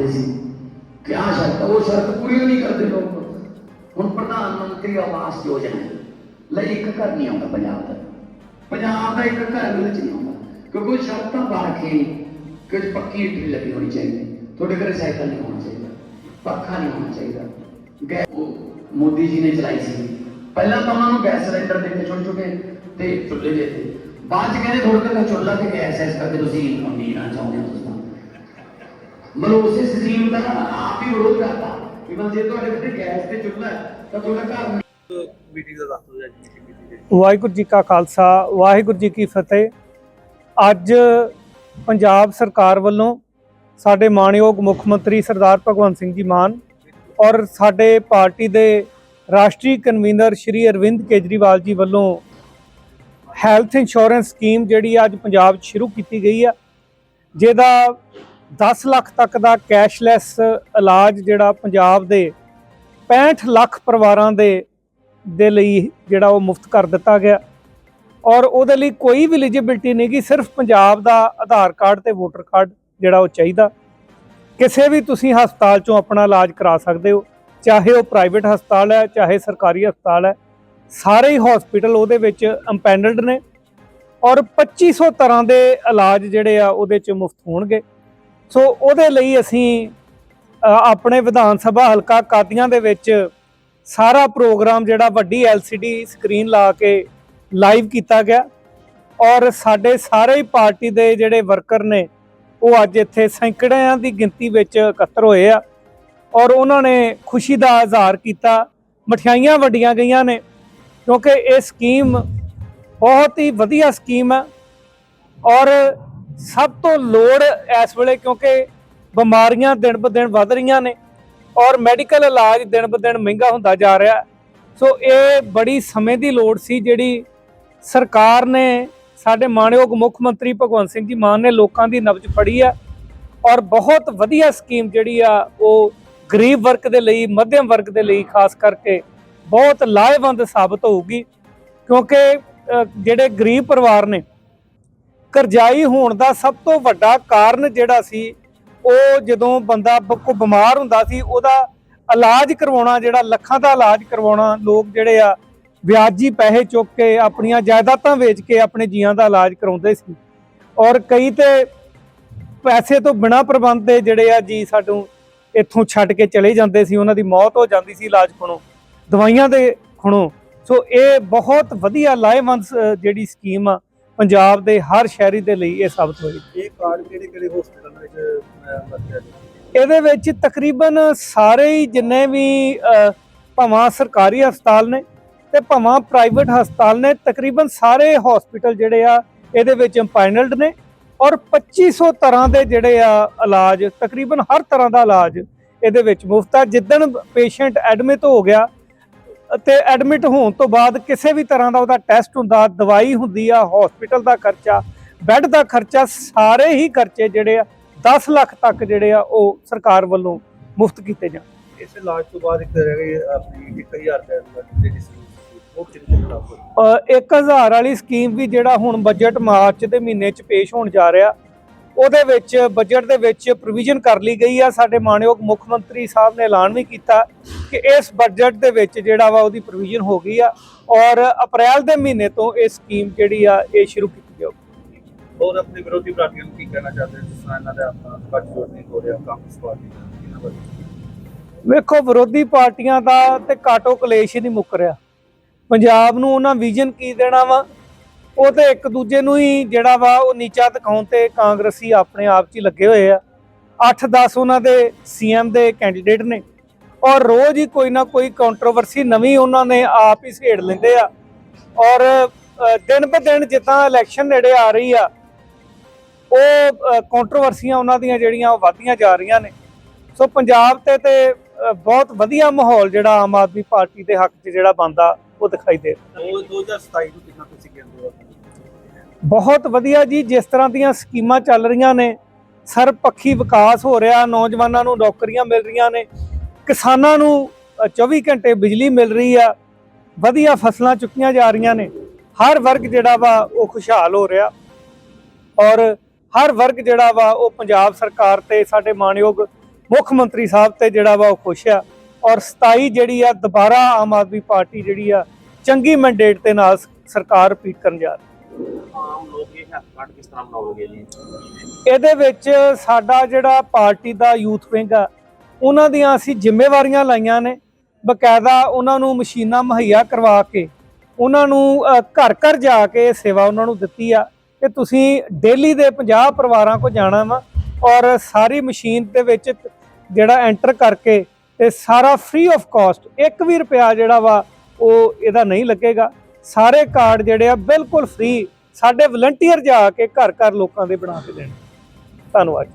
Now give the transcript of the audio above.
ਜਾਂਦੇ ਸੀ ਕਿ ਆਹ ਸ਼ਰਤ ਉਹ ਸ਼ਰਤ ਪੂਰੀ ਨਹੀਂ ਕਰਦੇ ਲੋਕ ਹੁਣ ਪ੍ਰਧਾਨ ਮੰਤਰੀ ਆਵਾਸ ਯੋਜਨਾ ਲਈ ਇੱਕ ਘਰ ਨਹੀਂ ਆਉਂਦਾ ਪੰਜਾਬ ਦਾ ਪੰਜਾਬ ਦਾ ਇੱਕ ਘਰ ਵਿੱਚ ਨਹੀਂ ਆਉਂਦਾ ਕਿਉਂਕਿ ਉਹ ਸ਼ਰਤਾਂ ਪਾ ਕੇ ਕਿ ਪੱਕੀ ਇੱਟ ਲੱਗੀ ਹੋਣੀ ਚਾਹੀਦੀ ਤੁਹਾਡੇ ਘਰੇ ਸਾਈਕਲ ਨਹੀਂ ਹੋਣਾ ਚਾਹੀਦਾ ਪੱਖਾ ਨਹੀਂ ਹੋਣਾ ਚਾਹੀਦਾ ਗੈ ਉਹ ਮੋਦੀ ਜੀ ਨੇ ਚਲਾਈ ਸੀ ਪਹਿਲਾਂ ਤਾਂ ਉਹਨਾਂ ਨੂੰ ਗੈਸ ਸਿਲੰਡਰ ਦੇ ਕੇ ਛੋਟੇ ਛੋਟੇ ਤੇ ਚੁੱਲ੍ਹੇ ਦੇ ਤੇ ਬਾਅਦ ਚ ਕਹਿੰਦੇ ਥੋੜਾ ਜਿਹਾ ਚੁੱਲ੍ਹਾ ਤੇ ਗੈਸ ਐਸ ਕਰਕੇ ਤੁਸੀਂ ਅਮੀਰਾਂ ਚਾਹੁੰਦੇ ਹੋ ਤੁਸੀਂ ਮਤਲਬ ਉਸੇ ਦਾ ਆਪ ਹੀ ਵਿਰੋਧ ਕਰਤਾ ਕਿ ਬਸ ਜੇ ਤੁਹਾਡੇ ਕੋਲ ਗੈਸ ਤੇ ਚੁੱਲ੍ਹਾ ਹੈ ਤਾਂ ਤੁਹਾਡਾ ਘਰ ਮੀਟਿੰਗ ਦਾ ਦੱਸ ਦਿਓ ਜੀ ਮੀਟਿੰਗ ਕੀਤੀ ਜੀ ਵਾਹਿਗੁਰੂ ਜੀ ਕਾ ਖਾਲਸਾ ਵਾਹਿਗੁਰੂ ਜੀ ਕੀ ਫਤਿਹ। ਅੱਜ ਪੰਜਾਬ ਸਰਕਾਰ ਵੱਲੋਂ ਸਾਡੇ ਮਾਣਯੋਗ ਮੁੱਖ ਮੰਤਰੀ ਸਰਦਾਰ ਭਗਵੰਤ ਸਿੰਘ ਜੀ ਮਾਨ ਔਰ ਸਾਡੇ ਪਾਰਟੀ ਦੇ ਰਾਸ਼ਟਰੀ ਕਨਵੀਨਰ ਸ਼੍ਰੀ ਅਰਵਿੰਦ ਕੇਜਰੀਵਾਲ ਜੀ ਵੱਲੋਂ ਹੈਲਥ ਇੰਸ਼ੋਰੈਂਸ ਸਕੀਮ ਜਿਹੜੀ ਅੱਜ ਪੰਜਾਬ 'ਚ ਸ਼ੁਰੂ ਕੀਤੀ ਗਈ ਆ ਜਿਹਦਾ 10 ਲੱਖ ਤੱਕ ਦਾ ਕੈਸ਼ਲੈਸ ਇਲਾਜ ਜਿਹੜਾ ਪੰਜਾਬ ਦੇ 65 ਲੱਖ ਪਰਿਵਾਰਾਂ ਦੇ ਦੇ ਲਈ ਜਿਹੜਾ ਉਹ ਮੁਫਤ ਕਰ ਦਿੱਤਾ ਗਿਆ। ਔਰ ਉਹਦੇ ਲਈ ਕੋਈ ਵੀ ਐਲੀਜੀਬਿਲਟੀ ਨਹੀਂ ਕਿ ਸਿਰਫ ਪੰਜਾਬ ਦਾ ਆਧਾਰ ਕਾਰਡ ਤੇ ਵੋਟਰ ਕਾਰਡ ਜਿਹੜਾ ਉਹ ਚਾਹੀਦਾ। ਕਿਸੇ ਵੀ ਤੁਸੀਂ ਹਸਪਤਾਲ ਚੋਂ ਆਪਣਾ ਇਲਾਜ ਕਰਾ ਸਕਦੇ ਹੋ, ਚਾਹੇ ਉਹ ਪ੍ਰਾਈਵੇਟ ਹਸਪਤਾਲ ਹੈ, ਚਾਹੇ ਸਰਕਾਰੀ ਹਸਪਤਾਲ ਹੈ, ਸਾਰੇ ਹੀ ਹਸਪੀਟਲ ਉਹਦੇ ਵਿੱਚ ਇੰਪੈਨਲਡ ਨੇ। ਔਰ 2500 ਤਰ੍ਹਾਂ ਦੇ ਇਲਾਜ ਜਿਹੜੇ ਆ ਉਹਦੇ ਚ ਮੁਫਤ ਹੋਣਗੇ। ਸੋ ਉਹਦੇ ਲਈ ਅਸੀਂ ਆਪਣੇ ਵਿਧਾਨ ਸਭਾ ਹਲਕਾ ਕਾਦੀਆਂ ਦੇ ਵਿੱਚ ਸਾਰਾ ਪ੍ਰੋਗਰਾਮ ਜਿਹੜਾ ਵੱਡੀ LCD ਸਕਰੀਨ ਲਾ ਕੇ ਲਾਈਵ ਕੀਤਾ ਗਿਆ। ਔਰ ਸਾਡੇ ਸਾਰੇ ਹੀ ਪਾਰਟੀ ਦੇ ਜਿਹੜੇ ਵਰਕਰ ਨੇ, ਉਹ ਅੱਜ ਇੱਥੇ ਸੈਂਕੜਿਆਂ ਦੀ ਗਿਣਤੀ ਵਿੱਚ ਇਕੱਤਰ ਹੋਏ ਆ। ਔਰ ਉਹਨਾਂ ਨੇ ਖੁਸ਼ੀ ਦਾ ਇਜ਼ਹਾਰ ਕੀਤਾ, ਮਠਿਆਈਆਂ ਵੰਡੀਆਂ ਗਈਆਂ ਨੇ, ਕਿਉਂਕਿ ਇਹ ਸਕੀਮ ਬਹੁਤ ਹੀ ਵਧੀਆ ਸਕੀਮ ਹੈ ਔਰ ਸਭ ਤੋਂ ਲੋੜ ਇਸ ਵੇਲੇ ਕਿਉਂਕਿ ਬਿਮਾਰੀਆਂ ਦਿਨ ਬ ਦਿਨ ਵੱਧ ਰਹੀਆਂ ਨੇ ਔਰ ਮੈਡੀਕਲ ਇਲਾਜ ਦਿਨ ਬ ਦਿਨ ਮਹਿੰਗਾ ਹੁੰਦਾ ਜਾ ਰਿਹਾ। ਸੋ ਇਹ ਬੜੀ ਸਮੇਂ ਦੀ ਲੋੜ ਸੀ ਜਿਹੜੀ ਸਰਕਾਰ ਨੇ ਸਾਡੇ ਮਾਣਯੋਗ ਮੁੱਖ ਮੰਤਰੀ ਭਗਵੰਤ ਸਿੰਘ ਜੀ ਮਾਨ ਨੇ ਲੋਕਾਂ ਦੀ ਨਬਜ਼ ਫੜੀ ਆ ਔਰ ਬਹੁਤ ਵਧੀਆ ਸਕੀਮ ਜਿਹੜੀ ਆ ਉਹ ਗਰੀਬ ਵਰਗ ਦੇ ਲਈ, ਮੱਧਮ ਵਰਗ ਦੇ ਲਈ ਖਾਸ ਕਰਕੇ ਬਹੁਤ ਲਾਹੇਵੰਦ ਸਾਬਤ ਹੋਊਗੀ ਕਿਉਂਕਿ ਜਿਹੜੇ ਗਰੀਬ ਪਰਿਵਾਰ ਨੇ ਕਰਜ਼ਾਈ ਹੋਣ ਦਾ ਸਭ ਤੋਂ ਵੱਡਾ ਕਾਰਨ ਜਿਹੜਾ ਸੀ, ਉਹ ਜਦੋਂ ਬੰਦਾ ਬ- ਕੋਈ ਬਿਮਾਰ ਹੁੰਦਾ ਸੀ, ਉਹਦਾ ਇਲਾਜ ਕਰਵਾਉਣਾ, ਜਿਹੜਾ ਲੱਖਾਂ ਦਾ ਇਲਾਜ ਕਰਵਾਉਣਾ, ਲੋਕ ਜਿਹੜੇ ਆ ਵਿਆਜੀ ਪੈਸੇ ਚੁੱਕ ਕੇ ਆਪਣੀਆਂ ਜਾਇਦਾਦਾਂ ਵੇਚ ਕੇ ਆਪਣੇ ਜੀਆਂ ਦਾ ਇਲਾਜ ਕਰਾਉਂਦੇ ਸੀ। ਔਰ ਕਈ ਤੇ ਪੈਸੇ ਤੋਂ ਬਿਨਾ ਪ੍ਰਬੰਧ ਦੇ ਜਿਹੜੇ ਆ ਜੀ ਸਾਨੂੰ ਇੱਥੋਂ ਛੱਡ ਕੇ ਚਲੇ ਜਾਂਦੇ ਸੀ, ਉਹਨਾਂ ਦੀ ਮੌਤ ਹੋ ਜਾਂਦੀ ਸੀ ਇਲਾਜ ਖਣੋ, ਦਵਾਈਆਂ ਦੇ ਖਣੋ। ਸੋ ਇਹ ਬਹੁਤ ਵਧੀਆ ਲਾਹੇਵੰਦ ਜਿਹੜੀ ਸਕੀਮ ਆ ਪੰਜਾਬ ਦੇ ਹਰ ਸ਼ਹਿਰੀ ਦੇ ਲਈ ਇਹ ਸਾਬਤ ਹੋਈ। ਇਹ ਕਾਰਡ ਕਿਹੜੇ ਕਿਹੜੇ ਹਸਪੀਟਲ ਵਿੱਚ ਵਰਤਿਆ ਇਹਦੇ ਵਿੱਚ ਤਕਰੀਬਨ ਸਾਰੇ ਹੀ ਜਿੰਨੇ ਵੀ ਭਾਵਾਂ ਸਰਕਾਰੀ ਹਸਪਤਾਲ ਨੇ ਤੇ ਭਾਵਾਂ ਪ੍ਰਾਈਵੇਟ ਹਸਪਤਾਲ ਨੇ ਤਕਰੀਬਨ ਸਾਰੇ ਹਸਪੀਟਲ ਜਿਹੜੇ ਆ ਇਹਦੇ ਵਿੱਚ ਇੰਪਾਈਨਲਡ ਨੇ ਔਰ 2500 ਤਰ੍ਹਾਂ ਦੇ ਜਿਹੜੇ ਆ ਇਲਾਜ ਤਕਰੀਬਨ ਹਰ ਤਰ੍ਹਾਂ ਦਾ ਇਲਾਜ ਇਹਦੇ ਵਿੱਚ ਮੁਫਤ ਆ। ਜਿੱਦਣ ਪੇਸ਼ੈਂਟ ਐਡਮਿਟ ਹੋ ਗਿਆ ਤੇ ਐਡਮਿਟ ਹੋਣ ਤੋਂ ਬਾਅਦ ਕਿਸੇ ਵੀ ਤਰ੍ਹਾਂ ਦਾ ਉਹਦਾ ਟੈਸਟ ਹੁੰਦਾ ਦਵਾਈ ਹੁੰਦੀ ਆ ਹਸਪੀਟਲ ਦਾ ਖਰਚਾ ਬੈੱਡ ਦਾ ਖਰਚਾ ਸਾਰੇ ਹੀ ਖਰਚੇ ਜਿਹੜੇ ਆ 10 ਲੱਖ ਤੱਕ ਜਿਹੜੇ ਆ ਉਹ ਸਰਕਾਰ ਵੱਲੋਂ ਮੁਫਤ ਕੀਤੇ ਜਾਣ ਇਸ ਇਲਾਜ ਤੋਂ ਬਾਅਦ ਇੱਕ ਰਹਿ ਗਈ ਆਪਣੀ 1000 ਰੁਪਏ ਦੀ ਉਹ ਕਿੰਨੇ ਦਿਨ ਲਾਗੂ ਹੋਈ? ਅ, 1000 ਵਾਲੀ ਸਕੀਮ ਵੀ ਜਿਹੜਾ ਹੁਣ ਬਜਟ ਮਾਰਚ ਦੇ ਮਹੀਨੇ 'ਚ ਪੇਸ਼ ਹੋਣ ਜਾ ਰਿਹਾ ਉਹਦੇ ਵਿੱਚ ਬਜਟ ਦੇ ਵਿੱਚ ਪ੍ਰੋਵੀਜ਼ਨ ਕਰ ਲਈ ਗਈ ਆ। ਸਾਡੇ ਮਾਨਯੋਗ ਮੁੱਖ ਮੰਤਰੀ ਸਾਹਿਬ ਨੇ ਐਲਾਨ ਵੀ ਕੀਤਾ ਕਿ ਇਸ ਬਜਟ ਦੇ ਵਿੱਚ ਜਿਹੜਾ ਵਾ ਉਹਦੀ ਪ੍ਰੋਵੀਜ਼ਨ ਹੋ ਗਈ ਆ ਔਰ ਅਪ੍ਰੈਲ ਦੇ ਮਹੀਨੇ ਤੋਂ ਇਹ ਸਕੀਮ ਜਿਹੜੀ ਆ ਇਹ ਸ਼ੁਰੂ ਕੀਤੀ ਜਾਊਗੀ। ਹੋਰ ਆਪਣੇ ਵਿਰੋਧੀ ਪਾਰਟੀਆਂ ਨੂੰ ਕੀ ਕਹਿਣਾ ਚਾਹਦੇ ਹੋ? ਜਿਸ ਤਰ੍ਹਾਂ ਇਹਨਾਂ ਦਾ ਆਪਣਾ ਗੱਠਜੋੜ ਨਹੀਂ ਹੋ ਰਿਹਾ ਕਾਂਗਰਸ ਪਾਰਟੀ ਇਹਨਾਂ ਵੇਖੋ ਵਿਰੋਧੀ ਪਾਰਟੀਆਂ ਦਾ ਤੇ ਕਾਟੋ ਕਲੇਸ਼ ਹੀ ਨਹੀਂ ਮੁੱਕ ਰਿਹਾ। ਪੰਜਾਬ ਨੂੰ ਉਹਨਾਂ ਵਿਜ਼ਨ ਕੀ ਦੇਣਾ ਵਾ? ਉਹ ਤੇ ਇੱਕ ਦੂਜੇ ਨੂੰ ਹੀ ਜਿਹੜਾ ਵਾ ਉਹ ਨੀਚਾ ਦਿਖਾਉਣ ਤੇ ਕਾਂਗਰਸੀ ਆਪਣੇ ਆਪ 'ਚ ਹੀ ਲੱਗੇ ਹੋਏ ਆ। 8-10 ਉਹਨਾਂ ਦੇ ਸੀਐਮ ਦੇ ਕੈਂਡੀਡੇਟ ਨੇ। ਔਰ ਰੋਜ਼ ਹੀ ਕੋਈ ਨਾ ਕੋਈ ਕੰਟਰੋਵਰਸੀ ਨਵੀਂ ਉਹਨਾਂ ਨੇ ਆਪ ਹੀ ਛੇੜ ਲੈਂਦੇ ਆ। ਔਰ ਦਿਨ ਬ ਦਿਨ ਜਿੱਦਾਂ ਇਲੈਕਸ਼ਨ ਨੇੜੇ ਆ ਰਹੀ ਆ, ਉਹ ਕੰਟਰੋਵਰਸੀਆਂ ਉਹਨਾਂ ਦੀਆਂ ਜਿਹੜੀਆਂ ਉਹ ਵਧਦੀਆਂ ਜਾ ਰਹੀਆਂ ਨੇ। ਸੋ ਪੰਜਾਬ ਤੇ ਤੇ ਬਹੁਤ ਵਧੀਆ ਮਾਹੌਲ ਜਿਹੜਾ ਆਮ ਆਦਮੀ ਪਾਰਟੀ ਦੇ ਹੱਕ 'ਚ ਜਿਹੜਾ ਬੰਦਾ ਉਹ ਦਿਖਾਈ ਦੇ ਰਿਹਾ। ਉਹ 2027 ਨੂੰ ਕਿੰਨਾ ਤੁਸੀਂ ਕਹਿੰਦੇ ਹੋ ਬਹੁਤ ਵਧੀਆ ਜੀ ਜਿਸ ਤਰ੍ਹਾਂ ਦੀਆਂ ਸਕੀਮਾਂ ਚੱਲ ਰਹੀਆਂ ਨੇ ਸਰਪੱਖੀ ਵਿਕਾਸ ਹੋ ਰਿਹਾ ਨੌਜਵਾਨਾਂ ਨੂੰ ਨੌਕਰੀਆਂ ਮਿਲ ਰਹੀਆਂ ਨੇ ਕਿਸਾਨਾਂ ਨੂੰ ਅ, 24 ਘੰਟੇ ਬਿਜਲੀ ਮਿਲ ਰਹੀ ਆ ਵਧੀਆ ਫਸਲਾਂ ਚੁੱਕੀਆਂ ਜਾ ਰਹੀਆਂ ਨੇ ਹਰ ਵਰਗ ਜਿਹੜਾ ਵਾ ਉਹ ਖੁਸ਼ਹਾਲ ਹੋ ਰਿਹਾ ਔਰ ਹਰ ਵਰਗ ਜਿਹੜਾ ਵਾ ਉਹ ਪੰਜਾਬ ਸਰਕਾਰ ਤੇ ਸਾਡੇ ਮਾਣਯੋਗ ਮੁੱਖ ਮੰਤਰੀ ਸਾਹਿਬ ਤੇ ਜਿਹੜਾ ਵਾ ਉਹ ਖੁਸ਼ ਆ ਔਰ 27 ਜਿਹੜੀ ਆ ਦੁਬਾਰਾ ਆਮ ਆਦਮੀ ਪਾਰਟੀ ਜਿਹੜੀ ਆ ਚੰਗੀ ਮੈਂਡੇਟ ਦੇ ਨਾਲ ਸਰਕਾਰ ਰਿਪੀਟ ਕਰਨ ਜਾ ਰਹੀ ਆਮ ਲੋਕ ਇਹ ਹੈਲਥ ਕਾਰਡ ਕਿਸ ਤਰ੍ਹਾਂ ਬਣਾਉਣਗੇ ਜੀ? ਇਹਦੇ ਵਿੱਚ ਸਾਡਾ ਜਿਹੜਾ ਪਾਰਟੀ ਦਾ ਯੂਥ ਵਿੰਗ ਆ ਉਹਨਾਂ ਦੀਆਂ ਅਸੀਂ ਜ਼ਿੰਮੇਵਾਰੀਆਂ ਲਾਈਆਂ ਨੇ। ਬਕਾਇਦਾ ਉਹਨਾਂ ਨੂੰ ਮਸ਼ੀਨਾਂ ਮੁਹੱਈਆ ਕਰਵਾ ਕੇ ਉਹਨਾਂ ਨੂੰ ਘਰ ਘਰ ਜਾ ਕੇ ਸੇਵਾ ਉਹਨਾਂ ਨੂੰ ਦਿੱਤੀ ਆ। ਕਿ ਤੁਸੀਂ ਡੇਲੀ ਦੇ 50 ਪਰਿਵਾਰਾਂ ਕੋ ਜਾਣਾ ਵਾ ਔਰ ਸਾਰੀ ਮਸ਼ੀਨ ਦੇ ਵਿੱਚ ਜਿਹੜਾ ਐਂਟਰ ਕਰਕੇ ਤੇ ਸਾਰਾ ਫ੍ਰੀ ਆਫ ਕਾਸਟ ਇੱਕ ਵੀ ਰੁਪਿਆ ਜਿਹੜਾ ਵਾ ਉਹ ਇਹਦਾ ਨਹੀਂ ਲੱਗੇਗਾ। ਸਾਰੇ ਕਾਰਡ ਜਿਹੜੇ ਆ ਬਿਲਕੁਲ ਫ੍ਰੀ ਸਾਡੇ ਵਲੰਟੀਅਰ ਜਾ ਕੇ ਘਰ ਘਰ ਲੋਕਾਂ ਦੇ ਬਣਾ ਕੇ ਦੇਣ। ਧੰਨਵਾਦ